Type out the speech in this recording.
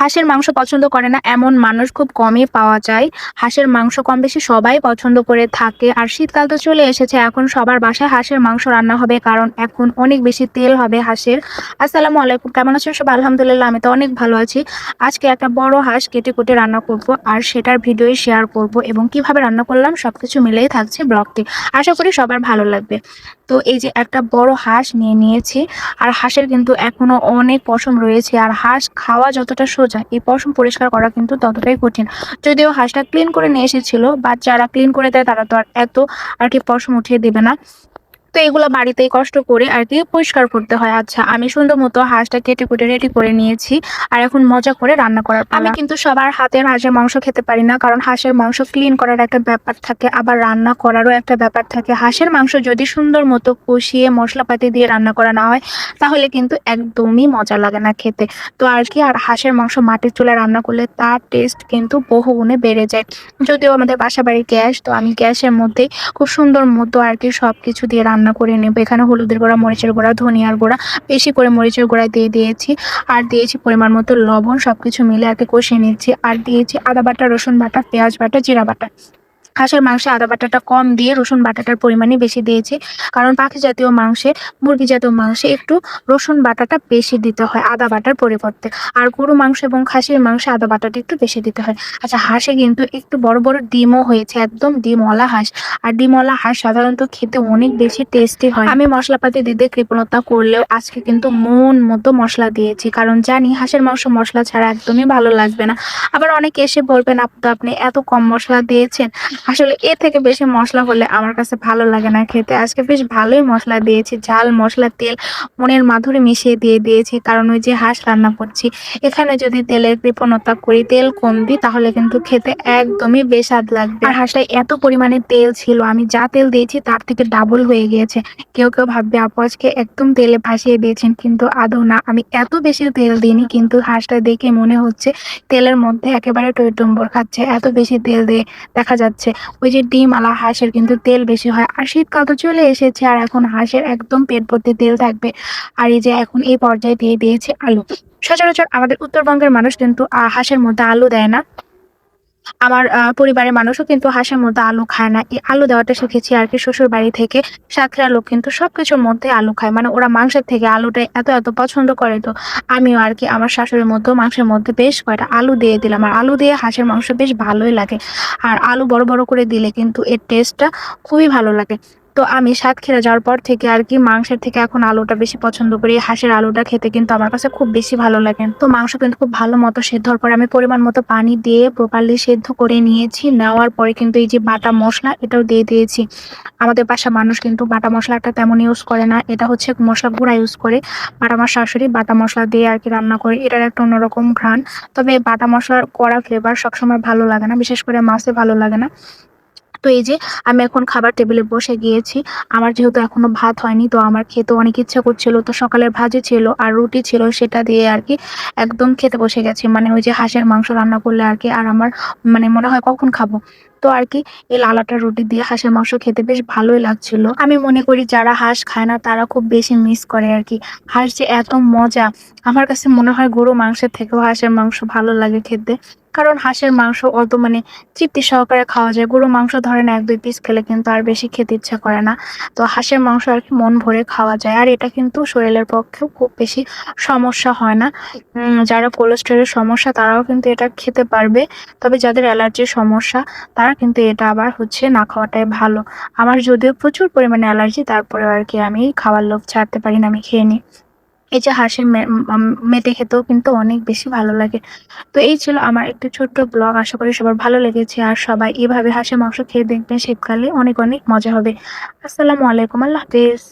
হাঁসের মাংস পছন্দ করে না। এমন মানুষ খুব কমই পাওয়া যায়। হাঁসের মাংস কম বেশি সবাই পছন্দ করে থাকে। আর শীতকাল তো চলে এসেছে, এখন সবার বাসায় হাঁসের মাংস রান্না হবে, কারণ এখন অনেক বেশি তেল হবে হাঁসের। আসসালামু আলাইকুম, কেমন আছেন সব আলহামদুলিল্লাহ, আমি তো অনেক ভালো আছি। আজকে একটা বড় হাঁস কেটে কুটে রান্না করব আর সেটার ভিডিও শেয়ার করব এবং কীভাবে রান্না করলাম সবকিছু মিলেই থাকছে ব্লগটি। আশা করি সবার ভালো লাগবে। তো এই যে একটা বড় হাঁস নিয়ে নিয়েছি। আর হাঁসের কিন্তু এখনও অনেক পশম রয়েছে। আর হাঁস খাওয়া যতটা সোজা এই পশম পরিষ্কার করা কিন্তু ততটাই কঠিন। যদিও হাঁসটা ক্লিন করে নিয়ে এসেছিল বা যারা ক্লিন করে দেয় তারা তো আর এত আর কি পশম উঠিয়ে দেবে না। তো এগুলো বাড়িতেই কষ্ট করে আর কি পরিষ্কার করতে হয়। আচ্ছা আমি সুন্দর মতো হাঁসটা কেটে কুটে রেডি করে নিয়েছি আর এখন মজা করে রান্না করার আমি কিন্তু সবার হাতের হাঁসের মাংস খেতে পারি না কারণ হাঁসের মাংস ক্লিন করার একটা ব্যাপার থাকে, আবার রান্না করারও একটা ব্যাপার থাকে। হাঁসের মাংস যদি সুন্দর মতো কষিয়ে মশলাপাতি দিয়ে রান্না করা না হয়, তাহলে কিন্তু একদমই মজা লাগে না খেতে। তো আর কি, আর হাঁসের মাংস মাটির চুলায় রান্না করলে তার টেস্ট কিন্তু বহু গুণে বেড়ে যায়। যদিও আমাদের বাসা বাড়ি গ্যাস, তো আমি গ্যাসের মধ্যে খুব সুন্দর মতো আর কি সব কিছু দিয়ে রান্না করে নেব। এখানে হলুদের গোড়া, মরিচের গুঁড়া, ধনিয়ার গুঁড়া, বেশি করে মরিচের গোড়ায় দিয়ে দিয়েছি। আর দিয়েছি পরিমাণ মতো লবণ, সবকিছু মিলে আর কি কষিয়ে নিচ্ছি। আর দিয়েছি আদা বাটা, রসুন বাটা, পেঁয়াজ বাটা, জিরা বাটা। হাঁসের মাংসে আদা বাটাটা কম দিয়ে রসুন বাটাটার পরিমাণই বেশি দিয়েছি। কারণ পাখি জাতীয় মাংসে, মুরগি জাতীয় মাংসে একটু রসুন বাটাটা বেশি দিতে হয় আদা বাটার পরিবর্তে। আর গরু মাংস এবং খাসির মাংসে আদা বাটাটা একটু বেশি দিতে হয়। আচ্ছা হাঁসে কিন্তু একটু বড় বড় ডিমও হয়েছে, একদম ডিমওয়ালা হাঁস। আর ডিমওয়ালা হাঁস সাধারণত খেতে অনেক বেশি টেস্টি হয়। আমি মশলাপাতি দিতে কৃপণতা করলেও আজকে কিন্তু মন মতো মশলা দিয়েছি। কারণ জানি হাঁসের মাংস মশলা ছাড়া একদমই ভালো লাগবে না। আবার অনেকে এসে বলবেন, আপু আপনি এত কম মশলা দিয়েছেন। আসলে এর থেকে বেশি মশলা হলে আমার কাছে ভালো লাগে না খেতে। আজকে বেশ ভালোই মশলা দিয়েছি। ঝাল, মশলা, তেল মনের মাধুরী মিশিয়ে দিয়ে দিয়েছি, কারণ ওই যে হাঁস রান্না করছি, এখানে যদি তেলের কৃপণতা করি, তেল কম দিই, তাহলে কিন্তু খেতে একদমই বেস্বাদ লাগবে। আর হাঁসটায় এত পরিমাণে তেল ছিল, আমি যা তেল দিয়েছি তার থেকে ডাবল হয়ে গিয়েছে। কেউ কেউ ভাববে, আপু, আজকে একদম তেলে ভাসিয়ে দিয়েছেন। কিন্তু আদৌ না, আমি এত বেশি তেল দিইনি, কিন্তু হাঁসটা দেখে মনে হচ্ছে তেলের মধ্যে একেবারে টইটম্বর খাচ্ছে, এত বেশি তেল দিয়ে দেখা যাচ্ছে। ওই যে ডিম আলা হাঁসের কিন্তু তেল বেশি হয়। আর শীতকাল তো চলে এসেছে আর এখন হাঁসের একদম পেট ভর্তি তেল থাকবে। আর এই যে এখন এই পর্যায়ে দিয়ে দিয়েছে আলু। সচরাচর আমাদের উত্তরবঙ্গের মানুষ কিন্তু হাঁসের মধ্যে আলু দেয় না। আমার পরিবারের মানুষও কিন্তু হাঁসের মধ্যে আলু খায় না। এই আলু দেওয়াটা শিখেছি আর কি শ্বশুর বাড়ি থেকে। সাতক্ষীরা লোক কিন্তু সবকিছুর মধ্যে আলু খায়। মানে ওরা মাংসের থেকে আলুটা এত এত পছন্দ করে তো আমিও আর কি আমার শাশুড়ির মধ্যেও মাংসের মধ্যে বেশ কয়টা আলু দিয়ে দিলাম। আর আলু দিয়ে হাঁসের মাংস বেশ ভালোই লাগে। আর আলু বড় বড় করে দিলে কিন্তু এর টেস্টটা খুবই ভালো লাগে। তো আমি সাতক্ষীরা যাওয়ার পর থেকে আর কি মাংসের থেকে এখন আলুটা বেশি পছন্দ করি। হাঁসের আলুটা খেতে কিন্তু আমার কাছে খুব বেশি ভালো লাগে। তো মাংস কিন্তু খুব ভালো মতো সেদ্ধ হওয়ার পর আমি পরিমাণ মতো পানি দিয়ে প্রপারলি সেদ্ধ করে নিয়েছি। নেওয়ার পরে কিন্তু এই যে বাটা মশলা, এটাও দিয়ে দিয়েছি। আমাদের বাসা মানুষ কিন্তু বাটা মশলাটা তেমন ইউজ করে না। এটা হচ্ছে মশলা গুঁড়া ইউজ করে বাটা আমার শাশুড়ি বাটা মশলা দিয়ে আর কি রান্না করে। এটার একটা অন্যরকম ঘ্রাণ। তবে বাটা মশলার কড়া ফ্লেভার সবসময় ভালো লাগে না। বিশেষ করে মাছে ভালো লাগে না। তো এই যে আমি এখন খাবার টেবিলে বসে গিয়েছি। আমার যেহেতু এখনও ভাত হয়নি, তো আমার খেতে অনেক ইচ্ছা করছিল। তো সকালের ভাজি ছিল আর রুটি ছিল সেটা দিয়ে আর কি একদম খেতে বসে গেছি। মানে ওই যে হাঁসের মাংস রান্না করলে আর কি আর আমার মানে মনে হয় কখন খাব। তো আর কি এই লালাটা রুটি দিয়ে হাঁসের মাংস খেতে বেশ ভালোই লাগছিল। আমি মনে করি যারা হাঁস খায় না তারা খুব বেশি মিস করে আর কি। হাঁস যে এত মজা, আমার কাছে মনে হয় গরু মাংসের থেকেও হাঁসের মাংস ভালো লাগে খেতে। কারণ হাঁসের মাংস অত মানে তৃপ্তি সহকারে খাওয়া যায়। গরু মাংস ধরেন এক, দুই পিস খেলে কিন্তু আর বেশি খেতে ইচ্ছা করে না। তো হাঁসের মাংস আর কি মন ভরে খাওয়া যায়। আর এটা কিন্তু শরীরের পক্ষেও খুব বেশি সমস্যা হয় না। যারা কোলেস্টেরলের সমস্যা, তারাও কিন্তু এটা খেতে পারবে। তবে যাদের অ্যালার্জির সমস্যা, তারা কিন্তু এটা আবার হচ্ছে না খাওয়াটাই ভালো। আমার যদিও প্রচুর পরিমাণে অ্যালার্জি তারপরে আর কি আমি খাওয়ার লোভ ছাড়তে পারি না, আমি খেয়ে নিই। এই যে হাঁসের মেটে খেতেও কিন্তু অনেক বেশি ভালো লাগে। তো এই ছিল আমার একটি ছোট্ট ব্লগ আশা করি সবার ভালো লেগেছে। আর সবাই এভাবে হাঁসের মাংস খেয়ে দেখবেন শীতকালে, অনেক অনেক মজা হবে। আসসালামু আলাইকুম, আল্লাহ হাফিজ।